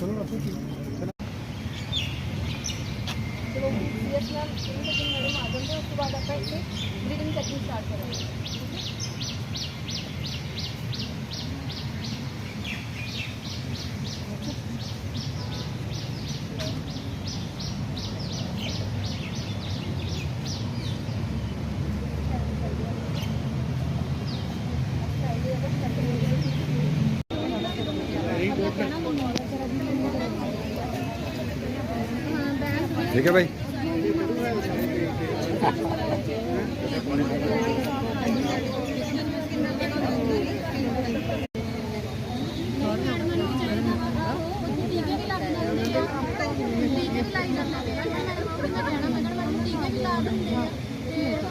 ਚਲੋ ਰੱਖੋ ਜੀ ਚਲੋ ਸੀਰੀਅਸ ਨਾਲ ਤਿੰਨ ਦਿਨ ਮੈਡਮ ਆ ਜਾਂਦੇ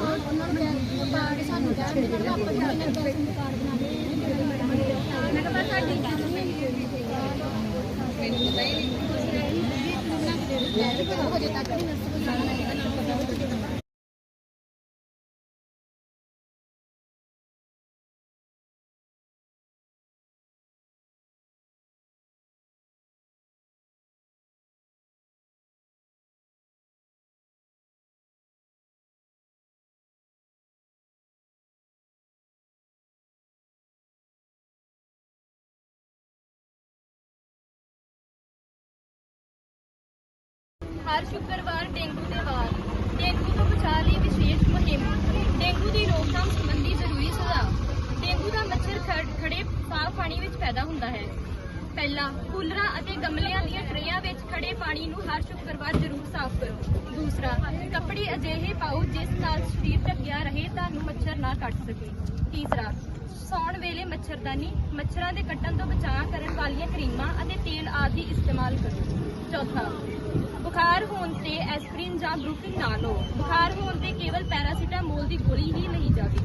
ਉਸ ਤੋਂ ਬਾਅਦ ਆਪਾਂ ਇੱਥੇ ਬਰੀਡਿੰਗ ਕਰਨੀ ਸਟਾਰਟ ਕਰਾਂਗੇ 这个我觉得他肯定能吃不少的。ਹਰ ਸ਼ੁੱਕਰਵਾਰ ਡੇਂਗੂ ਦੇ ਵਾਰ। ਡੇਂਗੂ ਤੋਂ ਬਚਾਅ ਲਈ ਵਿਸ਼ੇਸ਼ ਮੁਹਿੰਮ। ਡੇਂਗੂ ਦੀ ਰੋਕਥਾਮ ਸੰਬੰਧੀ ਜ਼ਰੂਰੀ ਸੁਝਾਅ। ਡੇਂਗੂ ਦਾ ਮੱਛਰ ਖੜੇ ਸਾਫ਼ ਪਾਣੀ ਵਿੱਚ ਪੈਦਾ ਹੁੰਦਾ ਹੈ। ਪਹਿਲਾ ਕੂਲਰਾਂ ਅਤੇ ਗਮਲਿਆਂ ਦੀਆਂ ਟਰੇਆਂ ਵਿੱਚ ਖੜੇ ਪਾਣੀ ਨੂੰ ਹਰ ਸ਼ੁੱਕਰਵਾਰ ਜ਼ਰੂਰ ਸਾਫ਼ ਕਰੋ। ਦੂਸਰਾ, ਕੱਪੜੇ ਅਜਿਹੇ ਪਾਓ ਜਿਸ ਨਾਲ ਸਰੀਰ ਢੱਕਿਆ ਰਹੇ ਤੁਹਾਨੂੰ ਮੱਛਰ ਨਾ ਕੱਟ ਸਕੇ। ਤੀਸਰਾ, ਸੌਣ ਵੇਲੇ ਮੱਛਰਦਾਨੀ, ਮੱਛਰਾਂ ਦੇ ਕੱਟਣ ਤੋਂ ਬਚਾਅ ਕਰਨ ਵਾਲੀਆਂ ਕਰੀਮਾਂ ਅਤੇ ਤੇਲ ਆਦਿ ਇਸਤੇਮਾਲ ਕਰੋ। ਚੌਥਾ ਬੁਖਾਰ ਹੋਣ ਤੇ ਐਸਪਰੀਨ ਜਾਂ ਬਰੂਫਿਨ ਨਾ ਲਓ। ਬੁਖਾਰ ਹੋਣ ਤੇ ਕੇਵਲ ਪੈਰਾਸੀਟਾਮੋਲ ਦੀ ਗੋਲੀ ਹੀ ਲਈ ਜਾਵੇ।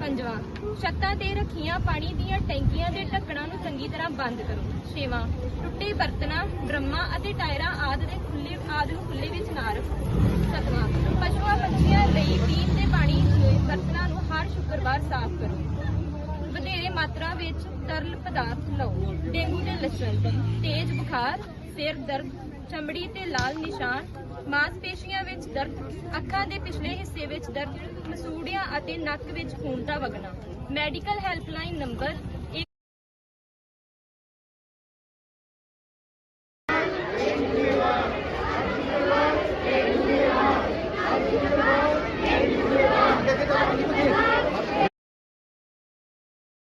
ਪੰਜਵਾਂ, ਛੱਤਾਂ ਤੇ ਰੱਖੀਆਂ ਪਾਣੀ ਦੀਆਂ ਟੈਂਕੀਆਂ ਦੇ ਢੱਕਣਾਂ ਨੂੰ ਚੰਗੀ ਤਰ੍ਹਾਂ ਬੰਦ ਕਰੋ। ਛੇਵਾਂ, ਟੁੱਟੇ ਬਰਤਨਾਂ, ਡਰਮਾਂ ਅਤੇ ਟਾਇਰਾਂ ਆਦਿ ਦੇ ਖੁੱਲੇ ਆਦਿ ਨੂੰ ਖੁੱਲੇ ਵਿੱਚ ਨਾ ਰੱਖੋ। ਸੱਤਵਾਂ ਪਸ਼ੂਆਂ ਪੰਛੀਆਂ ਲਈ ਪੀਣ ਦੇ ਪਾਣੀ ਦੇ ਬਰਤਨਾਂ ਨੂੰ ਹਰ ਸ਼ੁੱਕਰਵਾਰ ਸਾਫ਼ ਕਰੋ। ਮਾਤਰਾ ਵਿੱਚ ਤਰਲ ਪਦਾਰਥ ਲਓ। ਡੇਂਗੂ ਦੇ ਲੱਛਣ, ਤੇਜ਼ ਬੁਖਾਰ, ਸਿਰ ਦਰਦ, ਚਮੜੀ ਤੇ ਲਾਲ ਨਿਸ਼ਾਨ, ਮਾਸਪੇਸ਼ੀਆਂ ਵਿੱਚ ਦਰਦ, ਅੱਖਾਂ ਦੇ ਪਿਛਲੇ ਹਿੱਸੇ ਵਿੱਚ ਦਰਦ ਮਸੂੜਿਆਂ ਅਤੇ ਨੱਕ ਵਿੱਚ ਖੂਨ ਦਾ ਵਗਣਾ। Medical helpline number